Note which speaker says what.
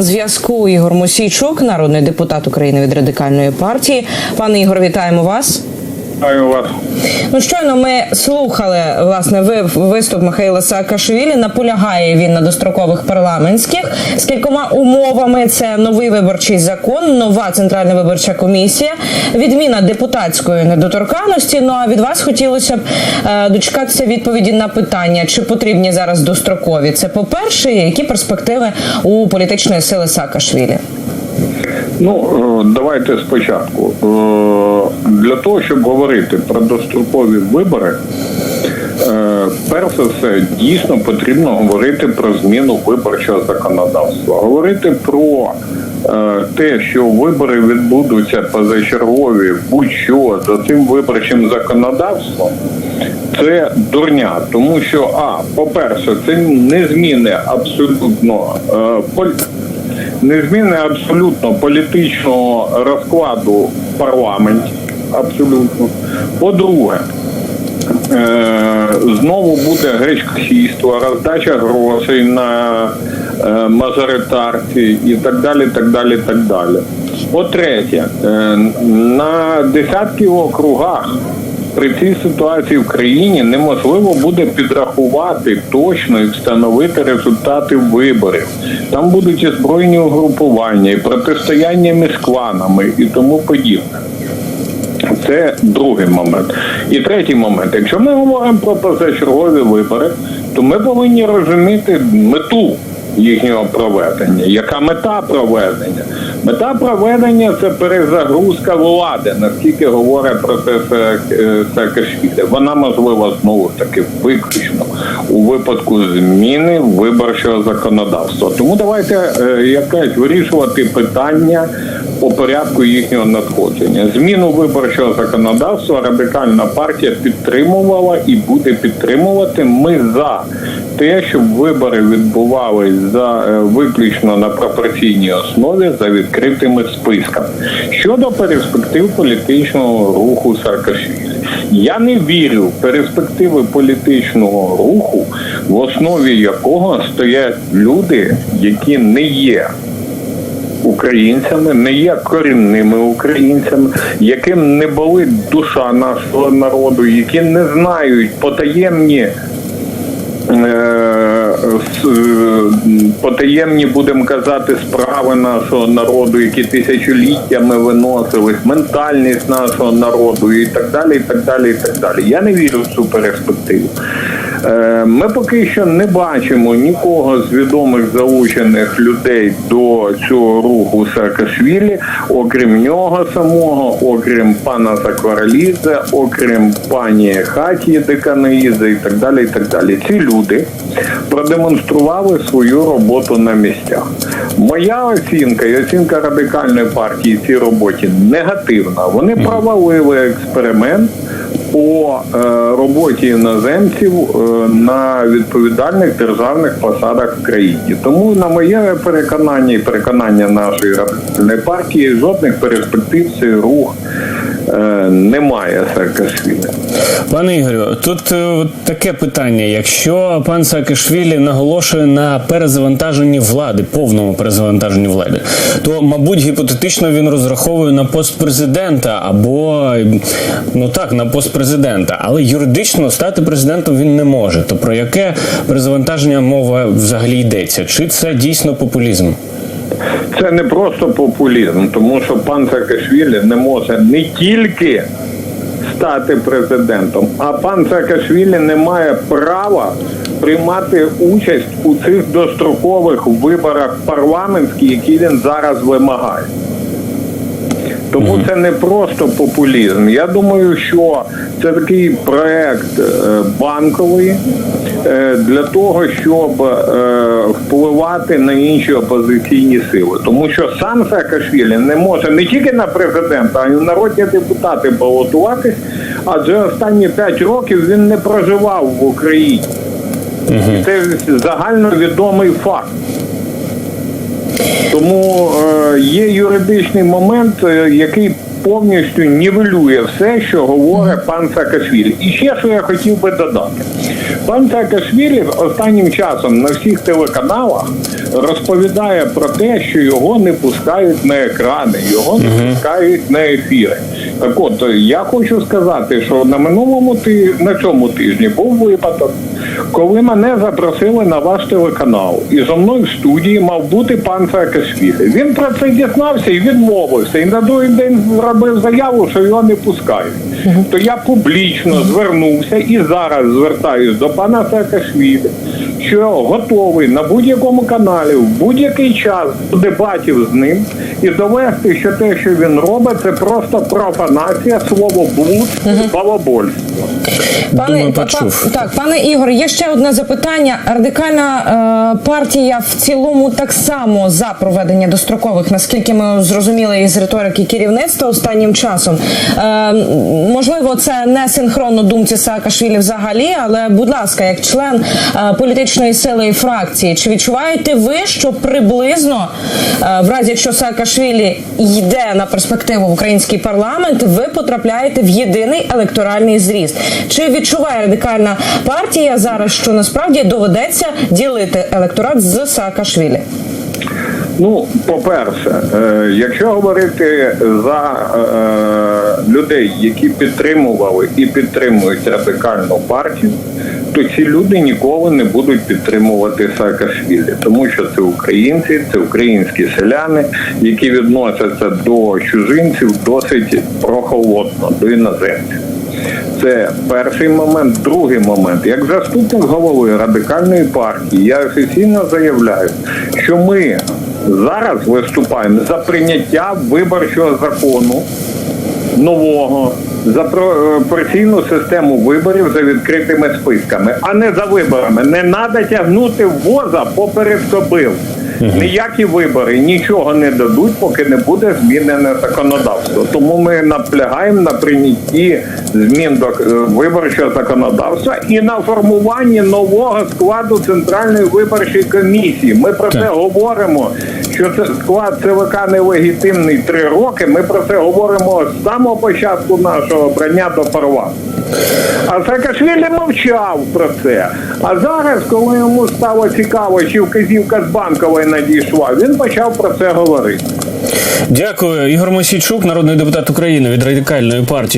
Speaker 1: Зв'язку Ігор Мосійчук, народний депутат України від радикальної партії. Пане Ігор, вітаємо вас.
Speaker 2: Вітаю вас.
Speaker 1: Ну щойно ми слухали власне ви виступ Михайла Саакашвілі. Наполягає він на дострокових парламентських з кількома умовами. Це новий виборчий закон, нова центральна виборча комісія, відміна депутатської недоторканності. Ну а від вас хотілося б е, дочекатися відповіді на питання, чи потрібні зараз дострокові. Це по перше, які перспективи у політичної сили Саакашвілі?
Speaker 2: Ну е, давайте спочатку. Е, Для того, щоб говорити про дострокові вибори, е, перш за все дійсно потрібно говорити про зміну виборчого законодавства. Говорити про те, що вибори відбудуться позачергові, будь-що за цим виборчим законодавством. Це дурня, тому що а по-перше, це не зміни абсолютно е, не зміни абсолютно політичного розкладу в парламенті. Абсолютно. По-друге, е, знову буде гречкосійство, роздача грошей на е, мажоритарці і так далі. так далі, так далі. По-третє, е, на десятків округах при цій ситуації в країні неможливо буде підрахувати точно і встановити результати виборів. Там будуть і збройні угрупування, і протистояння між кланами і тому подібне. Це другий момент. І третій момент. Якщо ми говоримо про позачергові вибори, то ми повинні розуміти мету їхнього проведення. Яка мета проведення? Мета проведення це перезагрузка влади, наскільки говорить про це Са- е, Саакашвілі. Вона можлива знову ж таки виключно у випадку зміни виборчого законодавства. Тому давайте е, якось вирішувати питання по порядку їхнього надходження. Зміну виборчого законодавства радикальна партія підтримувала і буде підтримувати. Ми за те, щоб вибори відбувались за е, виключно на пропорційній основі за відкритими списками. Щодо перспектив політичного руху Саакашвілі, я не вірю в перспективи політичного руху, в основі якого стоять люди, які не є українцями, не є корінними українцями, яким не болить душа нашого народу, які не знають потаємні. е, е, Потаємні, будемо казати, справи нашого народу, які тисячоліттями виносились, ментальність нашого народу і так далі. і так далі, і так далі. Я не вірю в цю перспективу. Е, Ми поки що не бачимо нікого з відомих залучених людей до цього руху Саакашвілі, окрім нього самого, окрім пана Сакваралідзе, окрім пані Хаті Деканаїзи і так далі. і так далі. Ці люди продемонстрували свою роботу на місцях. Моя оцінка і оцінка радикальної партії цій роботі негативна. Вони провалили експеримент по е, роботі іноземців е, на відповідальних державних посадах в країні. Тому, на моє переконання і переконання нашої радикальної партії, жодних перспектив цей рух немає Саакашвілі.
Speaker 3: Пане Ігорю, тут е, таке питання: якщо пан Саакашвілі наголошує на перезавантаженні влади, повному перезавантаженні влади, то мабуть гіпотетично він розраховує на пост президента або ну так на пост президента, але юридично стати президентом він не може. То про яке перезавантаження мова взагалі йдеться? Чи це дійсно популізм?
Speaker 2: Це не просто популізм, тому що пан Саакашвілі не може не тільки стати президентом, а пан Саакашвілі не має права приймати участь у цих дострокових виборах парламентських, які він зараз вимагає. Тому це не просто популізм. Я думаю, що це такий проект е, банковий е, для того, щоб е, впливати на інші опозиційні сили. Тому що сам Саакашвілі не може не тільки на президента, а й на народні депутати балотуватись, адже останні п'ять років він не проживав в Україні. І Це загальновідомий факт. Тому е, є юридичний момент, е, який повністю нівелює все, що говорить пан Саакашвілі. І ще що я хотів би додати. Пан Саакашвілі останнім часом на всіх телеканалах розповідає про те, що його не пускають на екрани, його не пускають на ефіри. Так от я хочу сказати, що на минулому ти на цьому тижні був випадок, коли мене запросили на ваш телеканал, і зо мною в студії мав бути пан Саакашвілі. Він про це дізнався і відмовився. І на другий день зробив заяву, що його не пускають. То я публічно звернувся і зараз звертаюсь до пана Саакашвілі, що готовий на будь-якому каналі в будь-який час до дебатів з ним і довести, що те, що він робить, це просто профанація, словоблуд, балабольство.
Speaker 3: Думаю, почув.
Speaker 1: па- так, пане Ігор, є ще одне запитання. Радикальна е, партія в цілому так само за проведення дострокових, наскільки ми зрозуміли із риторики керівництва останнім часом. Е, можливо, це не синхронно думці Саакашвілі взагалі, але будь ласка, як член е, політичної сили і фракції, чи відчуваєте ви, що приблизно е, в разі, якщо Саакашвілі йде на перспективу в український парламент, ви потрапляєте в єдиний електоральний зріст? Чи відчуває радикальна партія зараз, що насправді доведеться ділити електорат з Саакашвілі?
Speaker 2: Ну, по-перше, е, якщо говорити за е, людей, які підтримували і підтримують радикальну партію, то ці люди ніколи не будуть підтримувати Саакашвілі, тому що це українці, це українські селяни, які відносяться до чужинців досить прохолодно, до іноземців. Це перший момент. Другий момент. Як заступник голови радикальної партії, я офіційно заявляю, що ми зараз виступаємо за прийняття виборчого закону нового. За пропорційну систему виборів за відкритими списками, а не за виборами. Не треба тягнути воза поперед кобил. Ніякі вибори нічого не дадуть, поки не буде змінене законодавство. Тому ми наполягаємо на прийнятті змін до е, виборчого законодавства і на формуванні нового складу центральної виборчої комісії. Ми про це говоримо. Що це склад ЦВК нелегітимний три роки. Ми про це говоримо з самого початку нашого обрання до парламенту. А Саакашвілі мовчав про це. А зараз, коли йому стало цікаво, чи вказівка з банкової надійшла, він почав про це говорити.
Speaker 3: Дякую, Ігор Мосійчук, народний депутат України від радикальної партії.